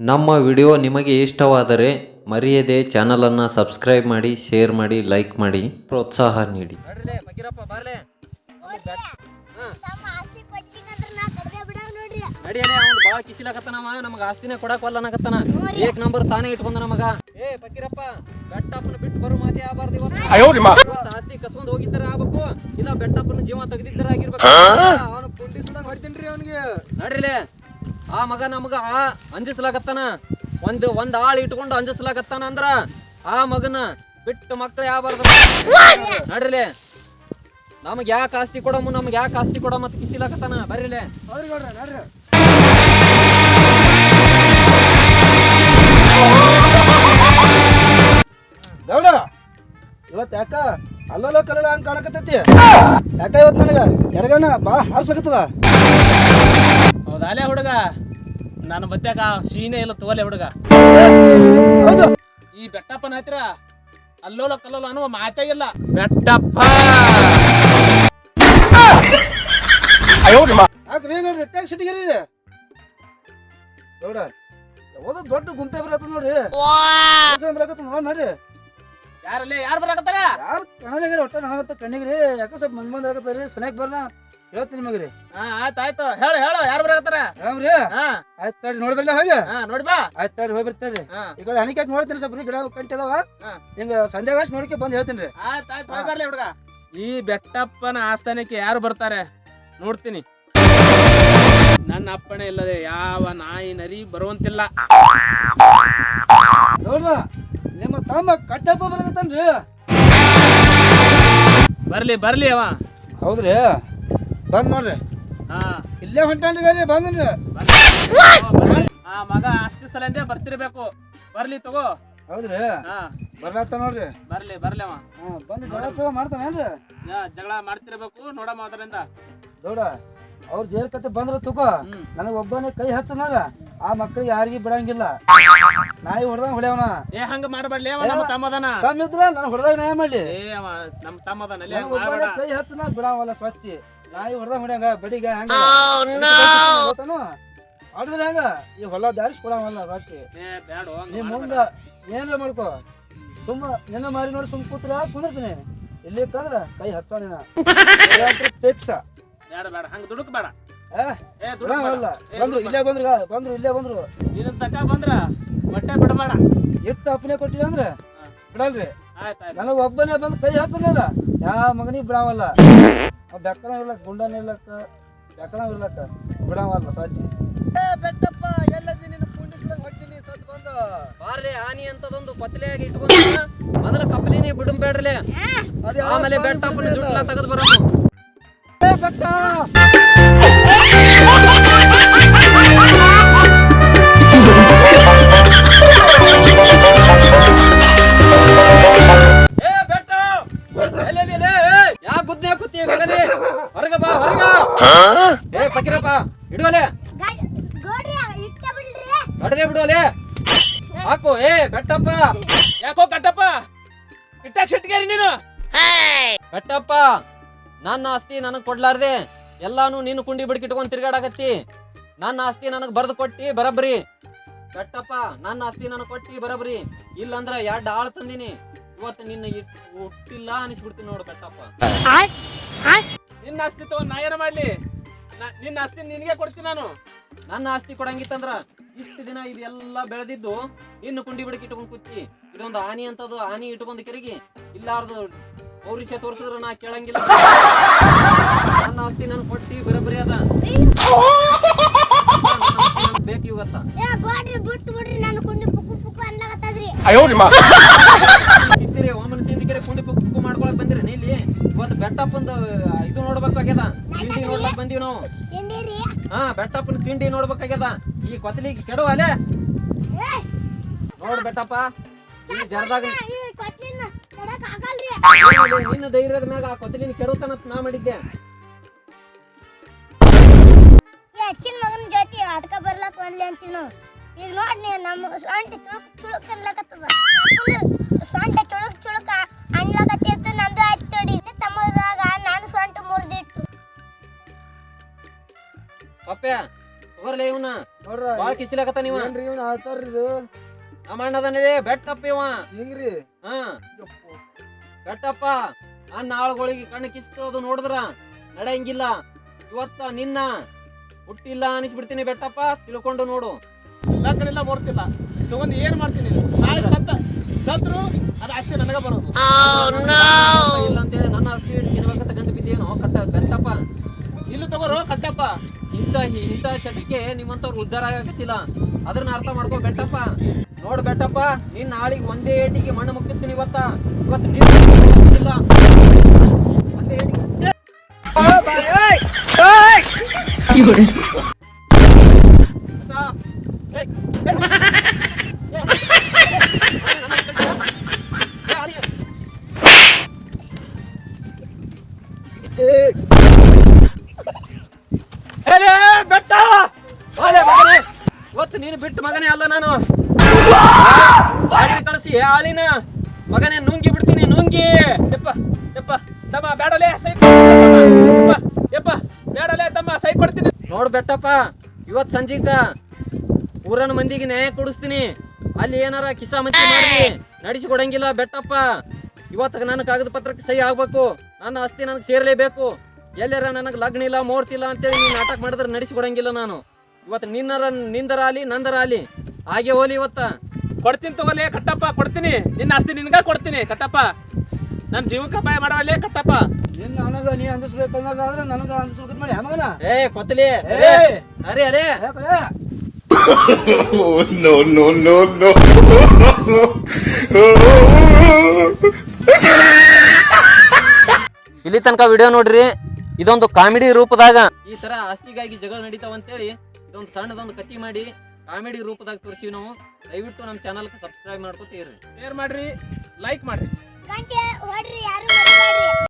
ನಮ್ಮ ವಿಡಿಯೋ ನಿಮಗೆ ಇಷ್ಟವಾದರೆ ಮರೆಯದೆ ಚಾನಲನ್ನು ಸಬ್ಸ್ಕ್ರೈಬ್ ಮಾಡಿ ಶೇರ್ ಮಾಡಿ ಲೈಕ್ ಮಾಡಿ ಪ್ರೋತ್ಸಾಹ ನೀಡಿ. ಭಾಳ ಕಿಸಿಲಾಕತ್ತಾನವ ನಮಗ ಆಸ್ತಿನೇ ಕೊಡಕ್ ಅನ್ನಕತ್ತಾನ ಏಕ್ ನಂಬರ್ ತಾನೇ ಇಟ್ಕೊಂಡ ನಮಗ. ಏ ಫಕೀರಪ್ಪ ಬೆಟ್ಟಪ್ಪನ ಬಿಟ್ಟು ಬರೋ ಮಾತೇ ಆಗಬಾರ್ದು ಇವತ್ತು. ಇವತ್ತು ಆಸ್ತಿ ಕಸ್ಕೊಂಡ್ ಹೋಗಿದ್ದಾರ ಆಗ್ಬೇಕು. ಇಲ್ಲ ಬೆಟ್ಟಪ್ಪನ ಜೀವ ತೆಗೆದಿದ್ದಾರೆ ಆಗಿರ್ಬೇಕು. ಅವನು ಪುಂಡಿ ಸುಡಂಗ್ ಹೊಡಿತೀನಿ ಅವನಿಗೆ. ನಡ್ರಿಲೆ. ಆ ಮಗ ನಮಗ ಆ ಅಂಜಿಸ್ಲಾಕತ್ತಾನ ಒಂದು, ಒಂದ್ ಆಳು ಇಟ್ಕೊಂಡು ಅಂಜಿಸ್ಲಾಕತ್ತಾನ ಅಂದ್ರ ಆ ಮಗನ ಬಿಟ್ಟು ಮಕ್ಳು ಯಾವಾರ್ದು ನಡ್ರಿಲೆ. ನಮಗ್ ಯಾಕೆ ಆಸ್ತಿ ಕೊಡಮ್ಮ ನಮ್ಗೆ ಯಾಕೆ ಆಸ್ತಿ ಕೊಡ ಮತ್ತೆ ಕಿಸಿಲಾಕತ್ತಾನ ಬರ್ರಿಲೆ. ಗೌಡ ಇವತ್ತು ಯಾಕ ಅಲ್ಲಲ್ಲ ಕಲ್ಲಲ್ಲ ಹಂಗೆ ಕಾಣಕತ್ತೈತಿ? ಯಾಕ ಇವತ್ತು ನನಗೆ ಎಡಗಣ್ಣ ಬಾ ಹಾರ್ಸಕತ್ತದ ಹೌದಾಲೆ ಹುಡುಗ. ನಾನು ಬತ್ತಾಕ ಸೀನೆ ಇಲ್ಲ ತೋಲೆ ಹುಡುಗ. ಹೌದು. ಈ ಬೆಟ್ಟಪ್ಪನ ಹತ್ತಿರ ಅಲ್ಲೋಲ ಕಲ್ಲೋಲ ಅನ್ನುವ ಮಾತೇ ಇಲ್ಲ. ಬೆಟ್ಟಪ್ಪ. ದೊಡ್ಡ ಗುಂಪೆ ಬರತ್ತ ನೋಡ್ರಿ. ಬರಕತ್ತ ನೋಡ್ ನೋಡ್ರಿ. ಯಾರಲ್ಲೇ? ಯಾರು ಬರಕತ್ತಾರ? ಯಾರು ಕಣ್ಣಾಗ್ರಿ ಒಟ್ಟ ನನಗತ್ತ ಕಣ್ಣಿಗ್ರಿ ಯಾಕೋ ಸ್ವಲ್ಪ ಮಂದಿ ಮಂದಿ ಆಗತ್ತಾರ ಸನ್ಯಾಕ್ ಬರ್ನ ಹೇಳ್ತೀನಿ ನಿಮಗ್ರಿ. ಹಾ ಆಯ್ತು ಆಯ್ತು. ಹೇಳು ಹೇಳು. ಯಾರು ಬರಾಕತ್ತಾರ? ಆರಾಮ್ರಿ ಹಾ. ಆಯ್ತು ತಡ್ರಿ ನೋಡ್ಬಲ್ಲ ಹೋಗಿ. ಹಾ ನೋಡಿ ಬಾ. ಆಯ್ತು ತಡ್ರಿ ಹೋಗಿ ಬರ್ತಾರ್ರಿ ಹಾ. ಈ ಕಡೆ ಹಣಿಕಾಕ್ ನೋಡ್ತೀನಿ ಸ್ವಲ್ಪ ಗಿಡ ಕಂಟಿದಾವ. ಹಿಂಗ ಸಂಧ್ಯಾಗಾಶ ನೋಡ್ಕೆ ಬಂದು ಹೇಳ್ತೀನಿ ರೀ. ಆಯ್ತು ಆಯ್ತು ಬರ್ಲಿ ಹುಡುಗ. ಈ ಬೆಟ್ಟಪ್ಪನ ಆಸ್ಥಾನಕ್ಕೆ ಯಾರು ಬರ್ತಾರೆ? ನೋಡ್ತೀನಿ. ನನ್ನ ಅಪ್ಪಣೆ ಇಲ್ಲದೆ ಯಾವ ನಾಯಿ ನರಿ ಬರುವಂತಿಲ್ಲ. ನೋಡ್ದ ನಿಮ್ಮ ತಮ್ಮ ಕಟ್ಟಪ್ಪ ಬರಕತ್ತಾನ್ರಿ. ಬರ್ಲಿ ಬರ್ಲಿ ಅವ. ಹೌದ್ರಿ. ಬಂದ್ ನೋಡ್ರಿ ಹಾ. ಇಲ್ಲೇ ಹೊಂಟಾನ್ರಿ ಗಾಡಿ ಬಂದ್ರಿ. ಆ ಮಗ ಆಸ್ತಿ ಸಲಂದೇ ಬರ್ತಿರ್ಬೇಕು. ಬರ್ಲಿ ತಗೋ. ಹೌದ್ರಿ? ಹಾ. ಬರ್ಲಾತ್ತ ನೋಡ್ರಿ. ಬರ್ಲಿ ಬರ್ಲಿ ಅವ. ಬಂದು ಜಗಳ ಮಾಡ್ತಾನೇನ್ರಿ ಜಗಳ ಮಾಡ್ತಿರ್ಬೇಕು ನೋಡಮ್ಮ ಅದರಿಂದ. ನೋಡ ಅವ್ರ ಜೇರ್ ಕತೆ ಬಂದ್ರ ತುಕೋ ನನಗ ಒಬ್ಬನೇ ಕೈ ಹಚ್ಚನಾಗ ಆ ಮಕ್ಳಿಗೆ ಯಾರಿಗೂ ಬಿಡಂಗಿಲ್ಲ. ನಾಯಿ ಹೊಡೆದ ಹೊಡ್ಯಾವನ. ಏ ಹಂಗ ಮಾಡ್ಬೇಡ್ಲಿ ಅವ ನಮ್ಮ ತಮ್ಮದನ. ತಮ್ಮ ಇದ್ರ ನಾನು ಹೊಡೆದಾಗ ನ್ಯಾಯ ಮಾಡ್ಲಿ. ಏ ಅವ ನಮ್ಮ ತಮ್ಮದನ. ಕೈ ಹಚ್ಚನ ಬಿಡಾವಲ್ಲ ಸ್ವಚ್ಛ. ನಾಯಿ ಹೊಡೆದ ಹೊಡ್ಯಾಂಗ ಬಡಿಗ ಹಂಗ ಗೊತ್ತಾನು ಹೊಡೆದ್ರೆ ಹೆಂಗ? ಈ ಹೊಲ ದಾರಿಸ್ ಕೊಡವಲ್ಲ ರಾತ್ರಿ. ನೀ ಮುಂದ ಏನ್ರ ಮಾಡ್ಕೋ. ಸುಮ್ಮ ನಿನ್ನ ಮಾರಿ ನೋಡಿ ಸುಮ್ ಕೂತ್ರ ಕುಂದಿರ್ತೀನಿ. ಇಲ್ಲಿ ಕಂದ್ರ ಕೈ ಹಚ್ಚೋಣ ಫಿಕ್ಸ್ ಬೇಡ ಬೇಡ ಹಂಗ ದುಡುಕ್ ಬೇಡ ಬಂದ್ರು ಇಲ್ಲೇ ಬಂದ್ರು ಬಂದ್ರು ಇಲ್ಲೇ ಬಂದ್ರು. ನಿನ್ನ ತಕ ಬಂದ್ರ ಹೊಟ್ಟೆ ಬಿಡಬೇಡ. ಎಷ್ಟು ಅಪ್ಪನೆ ಕೊಟ್ಟಿಲ್ಲ ಅಂದ್ರೆ? ಬಿಡಲ್ರಿ. ನನಗ ಒಬ್ಬನೇ ಬಂದು ಕೈ ಹಾಕ್ತಾನಲ್ಲ ಯಾ ಮಗನಿಗೆ ಬಿಡಾವಲ್ಲ. ಬೆಕ್ಕನ ಇರ್ಲಕ್ಕ ಗುಂಡನ ಇರ್ಲಕ್ಕ ಬೆಕ್ಕನ ಇರ್ಲಕ್ಕ ಸಾಚಿ. ಏ ಬೆಟ್ಟಪ್ಪ ಎಲ್ಲದಿ ನಿನ್ನ ಪುಂಡಿ ಸುಡಂಗ್ ಹೊಡ್ತೀನಿ ಸತ್ ಬಂದು. ಬಾರ್ಲೆ ಆನಿ ಅಂತದೊಂದು ಪತ್ಲೆಯಾಗಿ ಇಟ್ಕೊಂಡ ಮೊದಲ ಕಪ್ಪಲಿನೇ ಬಿಡಂಬೇಡ್ರಲೆ ಆಮೇಲೆ ಬೆಟ್ಟಪ್ಪನ ಜುಟ್ಲ ತೆಗೆದು ಬರೋದು. ಏ ಹಾಕು ಏ, ಬೆಟ್ಟಪ್ಪ. ಯಾಕೋ ಕಟ್ಟಪ್ಪ? ಇಟ್ಟಾಗ ಸಿಟ್ಟಿಗೇರಿ ನೀನು. ಬೆಟ್ಟಪ್ಪ, ನನ್ನ ಆಸ್ತಿ ನನಗೆ ಕೊಡ್ಲಾರ್ದೆ. ಎಲ್ಲಾನು ನೀನು ಕುಂಡಿ ಬಿಡ್ಕಿಟ್ಕೊಂಡ್ ತಿರ್ಗಾಡಕತ್ತಿ. ನನ್ನ ಆಸ್ತಿ ನನಗೆ ಬರೆದು ಕೊಟ್ಟಿ ಬರಬ್ರಿ ಬೆಟ್ಟಪ್ಪ, ನನ್ನ ಆಸ್ತಿ ನನಗೆ ಕೊಟ್ಟಿ ಬರಬ್ರಿ ಇಲ್ಲಂದ್ರ ಎರಡು ಆಳ್ ತಂದಿನಿ. ಇವತ್ತು ನಿನ್ನ ಹುಟ್ಟಿಲ್ಲ ಅನಿಸ್ಬಿಡ್ತೀನಿ ನೋಡು ಬೆಟ್ಟಪ್ಪ. ನಿನ್ನ ಆಸ್ತಿ ತಗೊಂಡ್ ನಾ ಏನ ಮಾಡ್ಲಿ? ನಿನ್ನ ಆಸ್ತಿ ನಿನಗೆ ಕೊಡ್ತೀನಿ ನಾನು. ನನ್ನ ಆಸ್ತಿ ಕೊಡಂಗಿತ್ತಂದ್ರ ಇಷ್ಟು ದಿನ ಇದೆಲ್ಲ ಬೆಳೆದಿದ್ದು ಇನ್ನು ಕುಂಡಿ ಬಿಡಕ್ಕೆ ಇಟ್ಕೊಂಡು ಕುಚ್ಚಿ ಇದೊಂದು ಆನಿ ಅಂತದು ಆನಿ ಇಟ್ಕೊಂಡು ಕೆರಗಿ ಇಲ್ಲಾರ್ದು ಪೌರಿಷ್ಯ ತೋರಿಸಿದ್ರೆ ನಾ ಕೇಳಂಗಿಲ್ಲ. ನನ್ನ ಆಸ್ತಿ ನನ್ ಕೊಟ್ಟಿ ಬರಬರಿ ಅದ. ಬೇಕು ಇವತ್ತ. ತಿಂದಿರಿ ಒಮ್ಮನ ತಿಂದಿಗೆರೆ ಕುಂಡಿ ಪುಕ್ಕು ಪುಕ್ಕು ಮಾಡ್ಕೊಳಕ್ ಬಂದಿರಿ ನೀ ಇಲ್ಲಿ ಇವತ್ತು ಬೆಟ್ಟಪ್ಪಂದು ಇದು ನೋಡ್ಬೇಕಾಗ್ಯದ. ತಿಂಡಿ ನೋಡ್ಲಕ್ ಬಂದೀವಿ ನಾವು. ಹಾ ಬೆಟ್ಟಪ್ಪನ ತಿಂಡಿ ನೋಡ್ಬೇಕಾಗ್ಯದ. ಈ ಕೊತ್ತಲಿಗೆ ಕೆಡುವ ನೋಡ್ ಬೆಟ್ಟಪ್ಪ ಈ ಜರದಾಗ ನಿನ್ನ ಧೈರ್ಯದ ಮ್ಯಾಗ ಆ ಕೊತ್ತಲಿನ ಕೆಡುತ್ತಾನ ನಾ ಮಾಡಿದ್ದೆ. ಈ ಅಡ್ಸಿನ ಮಗನ ಜೊತೆ ಅದಕ್ಕ ಬರ್ಲಾಕ ಒಳ್ಳೆ ಅಂತೀವಿ ನಾವು ಈಗ ನೋಡಿ ನೀ ನಮ್ಮ ಸೊಂಟ ಚುಳುಕ್ ಚುಳುಕ್ ಅನ್ಲಕತ್ತದ. ಸೊಂಟ ಚುಳುಕ್ ಚುಳುಕ ಅನ್ಲಕತ್ತಿತ್ತು ನಂದು ಆಯ್ತು ತಡಿ. ತಮ್ಮದಾಗ ನಾನು ಸೊಂಟ ಮುರಿದಿಟ್ಟು. ಪಪ್ಪೆ ತಗೋರ್ಲೆ ಇವನ. ನೋಡ್ರ ಬಾಳ ಕಿಸಿಲಾಕತ್ತ ನೀವ ಏನ್ರಿ ಇವನ ಆತರ್ ಇದು? ನಮ್ಮ ಅಣ್ಣದನೇ ಬೆಟ್ಟಪ್ಪ ಇವ. ಹಿಂಗ್ರಿ? ಹಾ. ಬೆಟ್ಟಪ್ಪ ಅನ್ನ ಆಳುಗಳಿಗೆ ಕಣ್ಣು ಕಿಸ್ತು ಅದು ನೋಡಿದ್ರ? ನಡೆಯಂಗಿಲ್ಲ. ಇವತ್ತ ನಿನ್ನ ಹುಟ್ಟಿಲ್ಲ ಅನಿಸ್ಬಿಡ್ತೀನಿ ಬೆಟ್ಟಪ್ಪ ತಿಳ್ಕೊಂಡು ನೋಡು. ಲಗ್ನಿಲ್ಲ ಮೂರ್ತಿಲ್ಲ ತಗೊಂಡು ಏನು ಮಾಡ್ತೀನಿ? ನಾಳೆ ಸತ್ತ ಸತ್ರು ಅದು ಅಷ್ಟೇ ನನಗೆ ಬರೋದು. ಇಲ್ಲ ಅಂತೇಳಿ ನನ್ನ ಆಸ್ತಿ ತಿನ್ಬೇಕಂತ ಗಂಟು ಬಿದ್ದೇನೋ ಕಟ್ಟ ಬೆಟ್ಟಪ್ಪ. ಇಲ್ಲೂ ತಗೋರು ಕಟ್ಟಪ್ಪ. ಇಂಥ ಇಂಥ ಚಟಕ್ಕೆ ನಿಮ್ಮಂಥವ್ರು ಉದ್ಧಾರ ಆಗತ್ತಿಲ್ಲ ಅದನ್ನ ಅರ್ಥ ಮಾಡ್ಕೋ ಬೆಟ್ಟಪ್ಪ. ನೋಡ್ ಬೆಟ್ಟಪ್ಪ ನಿನ್ನ ನಾಳಿಗೆ ಒಂದೇ ಏಟಿಗೆ ಮಣ್ಣು ಮುಕ್ತಿರ್ತೀನಿ ಇವತ್ತ. ಇವತ್ತು ನೀನು ಇಲ್ಲ ಒಂದೇ ಏಟಿಗೆ. ಬಿಟ್ಟು ಮಗನೇ ಅಲ್ಲ ನಾನು. ಕಳಿಸಿ ಆಳಿನ. ಮಗನೇ ನುಂಗಿ ಬಿಡ್ತೀನಿ ನುಂಗಿ. ಯಪ್ಪ ಯಪ್ಪ ತಮ್ಮ ಬೇಡಲೆ ಸೈ ಯಪ್ಪ ಯಪ್ಪ ಬೇಡಲೇ ತಮ್ಮ ಸೈ ಕೊಡ್ತೀನಿ. ನೋಡ್ ಬೆಟ್ಟಪ್ಪ ಇವತ್ ಸಂಜೀಕ ಊರನ ಮಂದಿಗೆ ನ್ಯಾಯ ಕೊಡಿಸ್ತೀನಿ. ಅಲ್ಲಿ ಏನಾರ ಕಿಸಾಮತಿ ಮಾಡಿ ನಡೆಸಿ ಕೊಡಂಗಿಲ್ಲ ಬೆಟ್ಟಪ್ಪ. ಇವತ್ತು ನನ್ನ ಕಾಗದ ಪತ್ರಕ್ಕೆ ಸಹಿ ಆಗ್ಬೇಕು. ನನ್ನ ಆಸ್ತಿ ನನಗೆ ಸೇರ್ಲೇಬೇಕು. ಎಲ್ಲಾರ ನನಗೆ ಲಗ್ನ ಇಲ್ಲ ಮುಹೂರ್ತ ಇಲ್ಲ ಅಂತೇಳಿ ನೀನು ನಾಟಕ ಮಾಡಿದ್ರೆ ನಡೆಸಿ ಕೊಡಂಗಿಲ್ಲ ನಾನು. ಇವತ್ತು ನಿನ್ನರ ನಿಂದರಾಲಿ ನಂದರಾಲಿ. ನಂದರ ಹಾಗೆ ಹೋಲಿ ಇವತ್ತ. ಕೊಡ್ತೀನಿ ತಗೋಲೆ ಕಟ್ಟಪ್ಪ ಕೊಡ್ತೀನಿ. ನಿನ್ನ ಆಸ್ತಿ ನಿನ್ಗ ಕೊಡ್ತೀನಿ ಕಟ್ಟಪ್ಪ. ನನ್ನ ಜೀವಕ್ಕೆ ಅಪಾಯ ಮಾಡವಲ್ಲೇ ಕಟ್ಟಪ್ಪ. ನಿನ್ನ ನನಗ ನೀ ಅಂದಿಸ್ಬೇಕು ಅನ್ನೋದಾದ್ರೆ ನನಗ ಅಂದಿಸ್ಬೇಕು ಮಾಡಿ ಏ ಕೊತ್ತಲಿ! ಅರೆ ಅರೆ ಯಾಕಲೆ no no no no! ಇಲ್ಲಿ ತನಕ ವಿಡಿಯೋ ನೋಡ್ರಿ ಇದೊಂದು ಕಾಮಿಡಿ ರೂಪದಾಗ. ಈ ತರ ಆಸ್ತಿಗಾಗಿ ಜಗಳ ನಡೀತಾವ ಅಂತೇಳಿ ಇದೊಂದು ಸಣ್ಣದೊಂದು ಕತಿ ಮಾಡಿ ಕಾಮಿಡಿ ರೂಪದಾಗ ತೋರಿಸಿವಿ ನಾವು. ದಯವಿಟ್ಟು ನಮ್ಮ ಚಾನಲ್ಗೆ ಸಬ್ಸ್ಕ್ರೈಬ್ ಮಾಡ್ಕೊತೀರಿ. ಶೇರ್ ಮಾಡ್ರಿ ಲೈಕ್ ಮಾಡ್ರಿ. ಗಂಟೆ ಹೊಡ್ರಿ ಯಾರು